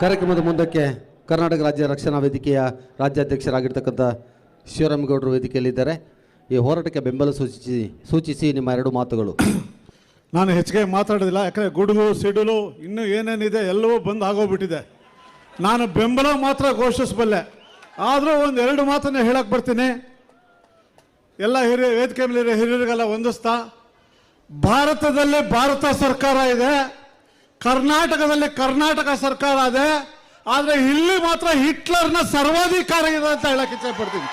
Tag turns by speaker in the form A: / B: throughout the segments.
A: ಕಾರ್ಯಕ್ರಮದ ಮುಂದಕ್ಕೆ ಕರ್ನಾಟಕ ರಾಜ್ಯ ರಕ್ಷಣಾ ವೇದಿಕೆಯ ರಾಜ್ಯಾಧ್ಯಕ್ಷರಾಗಿರ್ತಕ್ಕಂಥ ಶಿವರಾಮೇಗೌಡರು ವೇದಿಕೆಯಲ್ಲಿದ್ದಾರೆ. ಈ ಹೋರಾಟಕ್ಕೆ ಬೆಂಬಲ ಸೂಚಿಸಿ ಸೂಚಿಸಿ ನಿಮ್ಮ ಎರಡು ಮಾತುಗಳು.
B: ನಾನು ಹೆಚ್ಚಿಗೆ ಮಾತಾಡೋದಿಲ್ಲ, ಯಾಕಂದರೆ ಗುಡುಗು, ಸಿಡಿಲು, ಇನ್ನೂ ಏನೇನಿದೆ ಎಲ್ಲವೂ ಬಂದು ಆಗೋಗ್ಬಿಟ್ಟಿದೆ. ನಾನು ಬೆಂಬಲ ಮಾತ್ರ ಘೋಷಿಸಬಲ್ಲೆ. ಆದರೂ ಒಂದು ಎರಡು ಮಾತನ್ನು ಹೇಳಕ್ಕೆ ಬರ್ತೀನಿ. ಎಲ್ಲ ಹಿರಿಯ ವೇದಿಕೆ ಮೇಲೆ ಹಿರಿಯರಿಗೆಲ್ಲ ಹೊಂದಿಸ್ತಾ ಭಾರತದಲ್ಲಿ ಭಾರತ ಸರ್ಕಾರ ಇದೆ. ಕರ್ನಾಟಕದಲ್ಲಿ ಕರ್ನಾಟಕ ಸರ್ಕಾರ ಇದೆ ಆದರೆ ಇಲ್ಲಿ ಮಾತ್ರ ಹಿಟ್ಲರ್ನ ಸರ್ವಾಧಿಕಾರ ಇದೆ ಅಂತ ಹೇಳಕ್ಕೆ ಪಡ್ತೀನಿ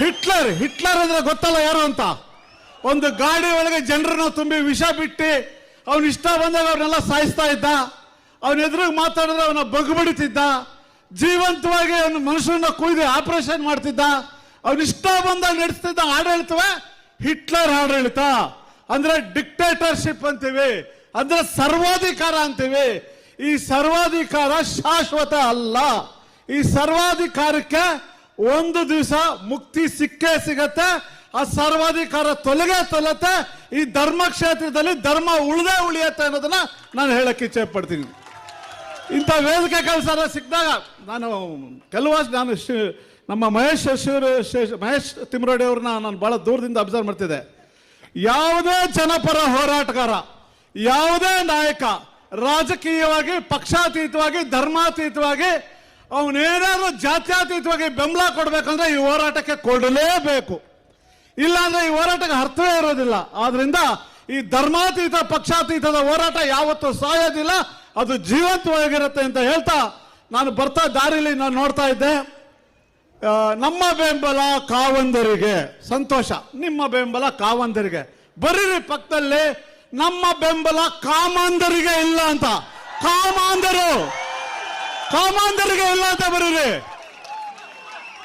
B: ಹಿಟ್ಲರ್ ಹಿಟ್ಲರ್ ಅಂದ್ರೆ ಗೊತ್ತಲ್ಲ ಯಾರು ಅಂತ? ಒಂದು ಗಾಡಿ ಒಳಗೆ ಜನರನ್ನ ತುಂಬಿ ವಿಷ ಬಿಟ್ಟು ಅವನ ಇಷ್ಟ ಬಂದಾಗ ಅವ್ರನ್ನೆಲ್ಲ ಸಾಯಿಸ್ತಾ ಇದ್ದ, ಅವನ ಎದುರಿಗೆ ಮಾತಾಡಿದ್ರೆ ಅವನ ಬಗ್ಬಡಿತಿದ್ದ ಜೀವಂತವಾಗಿ ಅವನ ಮನುಷ್ಯನ ಕುಯ್ದು ಆಪರೇಷನ್ ಮಾಡ್ತಿದ್ದ, ಅವನ ಇಷ್ಟ ಬಂದಾಗ ನಡೆಸ್ತಿದ್ದ ಆಡಳಿತವೇ ಹಿಟ್ಲರ್ ಆಡಳಿತ. ಅಂದ್ರೆ ಡಿಕ್ಟೇಟರ್ಶಿಪ್ ಅಂತೀವಿ. ಅಂದ್ರೆ ಸರ್ವಾಧಿಕಾರ ಅಂತೀವಿ. ಈ ಸರ್ವಾಧಿಕಾರ ಶಾಶ್ವತ ಅಲ್ಲ. ಈ ಸರ್ವಾಧಿಕಾರಕ್ಕೆ ಒಂದು ದಿವಸ ಮುಕ್ತಿ ಸಿಕ್ಕೇ ಸಿಗತ್ತೆ. ಆ ಸರ್ವಾಧಿಕಾರ ತೊಲಗೆ ತೊಲತ್ತೆ. ಈ ಧರ್ಮ ಕ್ಷೇತ್ರದಲ್ಲಿ ಧರ್ಮ ಉಳಿದೇ ಉಳಿಯತ್ತೆ ಅನ್ನೋದನ್ನ ನಾನು ಹೇಳಕ್ಕೆ ಇಚ್ಛೆ ಪಡ್ತೀನಿ. ಇಂಥ ವೇದಿಕೆ ಕೆಲಸ ಸಿಕ್ಕಿದಾಗ ನಾನು ಕೆಲವಷ್ಟು ನಾನು ನಮ್ಮ ಮಹೇಶ್ ಶಿವ ಶಿ- ಮಹೇಶ್ ತಿಮ್ರೋಡಿ ಅವ್ರನ್ನ ನಾನು ಬಹಳ ದೂರದಿಂದ ಅಬ್ಸರ್ವ್ ಮಾಡ್ತಿದ್ದೆ. ಯಾವುದೇ ಜನಪರ ಹೋರಾಟಗಾರ ಯಾವುದೇ ನಾಯಕ ರಾಜಕೀಯವಾಗಿ, ಪಕ್ಷಾತೀತವಾಗಿ, ಧರ್ಮಾತೀತವಾಗಿ, ಅವನೇನಾದ್ರೂ ಜಾತ್ಯಾತೀತವಾಗಿ ಬೆಂಬಲ ಕೊಡಬೇಕಂದ್ರೆ ಈ ಹೋರಾಟಕ್ಕೆ ಕೊಡಲೇಬೇಕು. ಇಲ್ಲಾಂದ್ರೆ ಈ ಹೋರಾಟಕ್ಕೆ ಅರ್ಥವೇ ಇರೋದಿಲ್ಲ. ಆದ್ರಿಂದ ಈ ಧರ್ಮಾತೀತ, ಪಕ್ಷಾತೀತದ ಹೋರಾಟ ಯಾವತ್ತೂ ಸಾಯೋದಿಲ್ಲ, ಅದು ಜೀವಂತವಾಗಿರುತ್ತೆ ಅಂತ ಹೇಳ್ತಾ ನಾನು ಬರ್ತಾ ದಾರಿಲಿ ನಾನು ನೋಡ್ತಾ ಇದ್ದೆ. ನಮ್ಮ ಬೆಂಬಲ ಕಾವಂದರಿಗೆ. ಸಂತೋಷ. ನಿಮ್ಮ ಬೆಂಬಲ ಕಾವಂದರಿಗೆ. ಬರೀರಿ ಪಕ್ಕದಲ್ಲಿ ನಮ್ಮ ಬೆಂಬಲ ಕಾಮಾಂಧರಿಗೆ ಇಲ್ಲ ಅಂತ. ಕಾಮಾಂಧರು. ಕಾಮಾಂಧರಿಗೆ ಇಲ್ಲ ಅಂತ ಬರೀರಿ.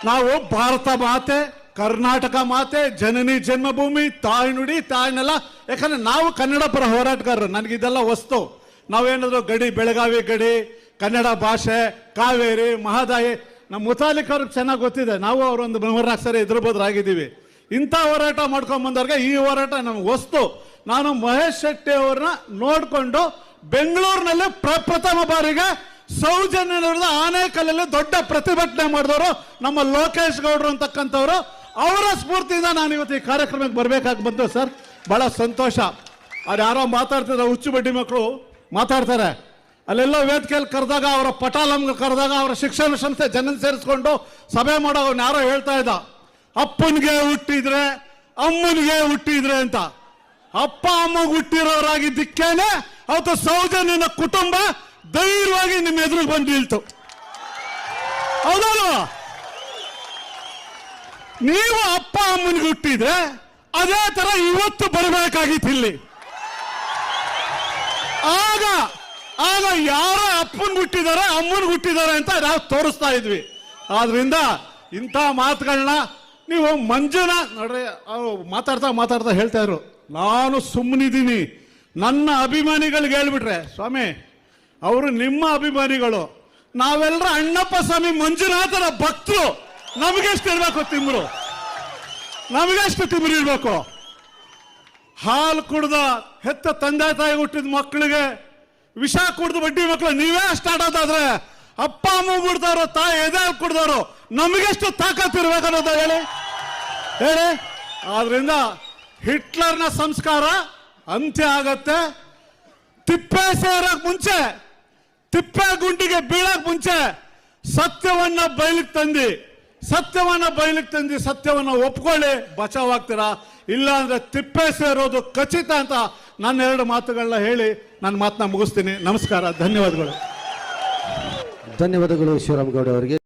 B: ನಾವು ಭಾರತ ಮಾತೆ, ಕರ್ನಾಟಕ ಮಾತೆ, ಜನನಿ ಜನ್ಮಭೂಮಿ, ತಾಯ್ನುಡಿ ತಾಯ್ನೆಲ್ಲ ಯಾಕಂದ್ರೆ ನಾವು ಕನ್ನಡ ಪರ ಹೋರಾಟಗಾರರು ನನಗಿದೆಲ್ಲ ವಸ್ತು. ನಾವೇನಾದ್ರು ಗಡಿ, ಬೆಳಗಾವಿ ಗಡಿ, ಕನ್ನಡ ಭಾಷೆ, ಕಾವೇರಿ, ಮಹದಾಯಿ, ನಮ್ಮ ಮುತಾಲಿಕ್ ಚೆನ್ನಾಗಿ ಗೊತ್ತಿದೆ. ನಾವು ಅವರೊಂದು ಮೂರ್ನಾಲ್ಕು ಸರಿ ಎದುರುಬೋದ್ರಾಗಿದ್ದೀವಿ ಇಂಥ ಹೋರಾಟ ಮಾಡ್ಕೊಂಡ್ ಬಂದವ್ರಿಗೆ ಈ ಹೋರಾಟ ನಮ್ಗೆ ವಸ್ತು. ನಾನು ಮಹೇಶ್ ಶೆಟ್ಟಿ ಅವ್ರನ್ನ ನೋಡಿಕೊಂಡು ಬೆಂಗಳೂರಿನಲ್ಲಿ ಪ್ರಪ್ರಥಮ ಬಾರಿಗೆ ಸೌಜನ್ಯದ ಆನೇಕಲ್ಲಲ್ಲಿ ದೊಡ್ಡ ಪ್ರತಿಭಟನೆ ಮಾಡಿದವರು ನಮ್ಮ ಲೋಕೇಶ್ ಗೌಡ್ರು ಅಂತಕ್ಕಂಥವ್ರು. ಅವರ ಸ್ಫೂರ್ತಿಯಿಂದ ನಾನು ಇವತ್ತು ಈ ಕಾರ್ಯಕ್ರಮಕ್ಕೆ ಬರಬೇಕಾಗಿ ಬಂತು ಸರ್. ಬಹಳ ಸಂತೋಷ. ಅವ್ರು ಯಾರೋ ಮಾತಾಡ್ತಿದ್ರೆ ಹುಚ್ಚು ಬಡ್ಡಿ ಮಕ್ಕಳು ಮಾತಾಡ್ತಾರೆ. ಅಲ್ಲೆಲ್ಲ ವೇದಿಕೆಯಲ್ಲಿ ಕರೆದಾಗ, ಅವರ ಪಟಾಲಂಗೆ ಕರೆದಾಗ, ಅವರ ಶಿಕ್ಷಣ ಸಂಸ್ಥೆ ಜನ ಸೇರಿಸ್ಕೊಂಡು ಸಭೆ ಮಾಡೋ ಯಾರೋ ಹೇಳ್ತಾ ಇದ್ದ. ಅಪ್ಪನಿಗೆ ಹುಟ್ಟಿದ್ರೆ, ಅಮ್ಮನಿಗೆ ಹುಟ್ಟಿದ್ರೆ ಅಂತ. ಅಪ್ಪ ಅಮ್ಮ ಹುಟ್ಟಿರೋರಾಗಿದ್ದಕ್ಕೇನೆ ಅವತ್ತು ಸೌಜನ್ಯನ ಕುಟುಂಬ ಧೈರ್ಯವಾಗಿ ನಿಮ್ಮ ಎದುರು ಬಂದು ಹೌದಲ್ವಾ? ನೀವು ಅಪ್ಪ ಅಮ್ಮನಿಗೆ ಹುಟ್ಟಿದ್ರೆ ಅದೇ ತರ ಇವತ್ತು ಬರಬೇಕಾಗಿತ್ತು ಇಲ್ಲಿ. ಆಗ ಆಗ ಯಾರ ಅಪ್ಪನ್ ಹುಟ್ಟಿದಾರೆ, ಅಮ್ಮನ್ ಹುಟ್ಟಿದಾರೆ ಅಂತ ನಾವು ತೋರಿಸ್ತಾ ಇದ್ವಿ. ಆದ್ರಿಂದ ಇಂಥ ಮಾತುಗಳನ್ನ ನೀವು ಮಂಜುನ ನೋಡ್ರಿ ಮಾತಾಡ್ತಾ ಮಾತಾಡ್ತಾ ಹೇಳ್ತಾ ಇದ್ರು. ನಾನು ಸುಮ್ಮನಿದ್ದೀನಿ ನನ್ನ ಅಭಿಮಾನಿಗಳಿಗೆ ಹೇಳ್ಬಿಟ್ರೆ, ಸ್ವಾಮಿ, ಅವರು ನಿಮ್ಮ ಅಭಿಮಾನಿಗಳು. ನಾವೆಲ್ಲರ ಅಣ್ಣಪ್ಪ ಸ್ವಾಮಿ ಮಂಜುನಾಥರ ಭಕ್ತರು. ನಮಗೆಷ್ಟು ಇರ್ಬೇಕು ತಿಮ್ರು? ನಮಗೆಷ್ಟು ತಿಮ್ರು ಇರಬೇಕು? ಹಾಲು ಕುಡ್ದ ಹೆತ್ತ ತಂದೆ ತಾಯಿ ಹುಟ್ಟಿದ ಮಕ್ಕಳಿಗೆ ವಿಷ ಕುಡ್ದು ಬಡ್ಡಿ ಮಕ್ಕಳು, ನೀವೇ ಅಷ್ಟು ಆಡೋದಾದ್ರೆ ಅಪ್ಪ, ಅಮ್ಮ ಬಿಡ್ತಾರೋ ತಾಯಿ ಎದೆ ಕುಡ್ದವರು ನಮಗೆಷ್ಟು ತಾಕತ್ತು ಇರ್ಬೇಕನ್ನೋದ ಹೇಳಿ. ಹೇಳಿ. ಆದ್ರಿಂದ ಹಿಟ್ಲರ್ನ ಸಂಸ್ಕಾರ ಅಂತ್ಯ ಆಗತ್ತೆ. ತಿಪ್ಪೆ ಸೇರಕ್ ಮುಂಚೆ, ತಿಪ್ಪೆ ಗುಂಡಿಗೆ ಬೀಳಕ್ ಮುಂಚೆ ಸತ್ಯವನ್ನ ಬಯಲಿಗೆ ತಂದಿ, ಸತ್ಯವನ್ನ ಬಯಲಿಗೆ ತಂದಿ ಸತ್ಯವನ್ನ ಒಪ್ಕೊಳ್ಳಿ, ಬಚಾವಾಗ್ತೀರಾ? ಇಲ್ಲ ಅಂದ್ರೆ ತಿಪ್ಪೆ ಸೇರೋದು ಖಚಿತ ಅಂತ ನನ್ನ ಎರಡು ಮಾತುಗಳನ್ನ ಹೇಳಿ ನನ್ನ ಮಾತನ್ನ ಮುಗಿಸ್ತೀನಿ. ನಮಸ್ಕಾರ, ಧನ್ಯವಾದಗಳು.
A: ಧನ್ಯವಾದಗಳು ಶಿವರಾಮೇಗೌಡ ಅವರಿಗೆ.